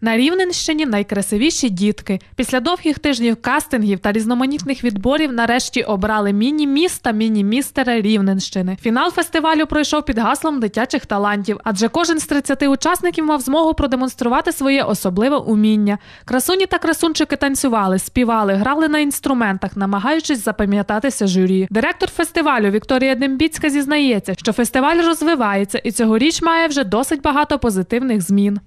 На Рівненщині найкрасивіші дітки. Після довгих тижнів кастингів та різноманітних відборів нарешті обрали міні-міста міні-містера Рівненщини. Фінал фестивалю пройшов під гаслом дитячих талантів, адже кожен з 30 учасників мав змогу продемонструвати своє особливе уміння. Красуні та красунчики танцювали, співали, грали на інструментах, намагаючись запам'ятатися журі. Директор фестивалю Вікторія Дембіцька зізнається, що фестиваль розвивається і цьогоріч має вже досить багато позитивних змін.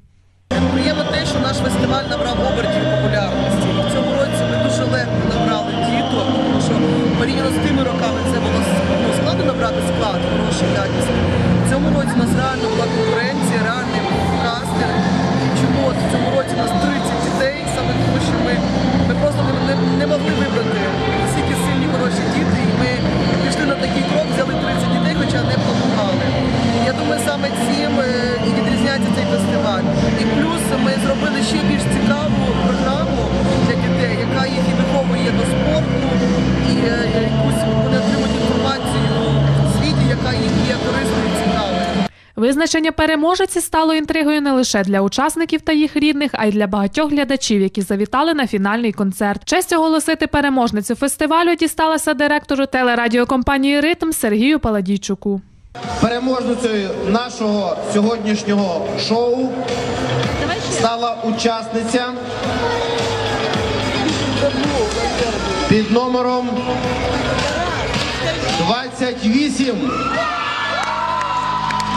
Приємно те, що наш фестиваль набрав обертів популярності. В цьому році ми дуже легко набрали діток, тому що порівняно з тими роками це було ну, складно набрати склад, хороший, якісний. В цьому році у нас реально була конкуренція, реальний кастинг. Чому от в цьому році у нас 30 дітей, саме тому що ми, ми просто не, не, могли вибрати стільки сильні хороші діти, і ми пішли на такий крок, взяли 30 дітей, хоча не планували. Я думаю, саме цим е, і відрізняється цей фестиваль. Зробили ще більш цікаву програму для дітей, яка їх і виховує до спорту, і е, якусь вони отримують інформацію в світі, яка їм є корисною і цікавою. Визначення переможеці стало інтригою не лише для учасників та їх рідних, а й для багатьох глядачів, які завітали на фінальний концерт. Честь оголосити переможницю фестивалю дісталася директору телерадіокомпанії Ритм Сергію Паладійчуку. Переможницею нашого сьогоднішнього шоу стала учасниця під номером 28.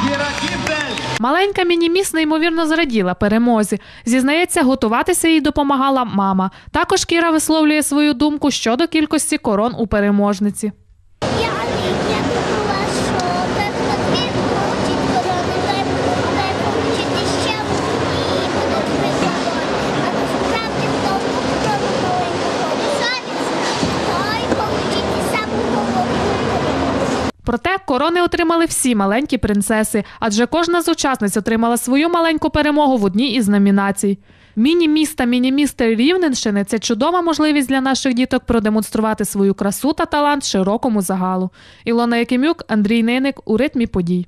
Кіра Маленька мініміс неймовірно зраділа перемозі. Зізнається, готуватися їй допомагала мама. Також Кіра висловлює свою думку щодо кількості корон у переможниці. Я, Проте корони отримали всі маленькі принцеси, адже кожна з учасниць отримала свою маленьку перемогу в одній із номінацій. Міні-міста, міні-містер Рівненщини це чудова можливість для наших діток продемонструвати свою красу та талант широкому загалу. Ілона Якимюк, Андрій Ниник у ритмі подій.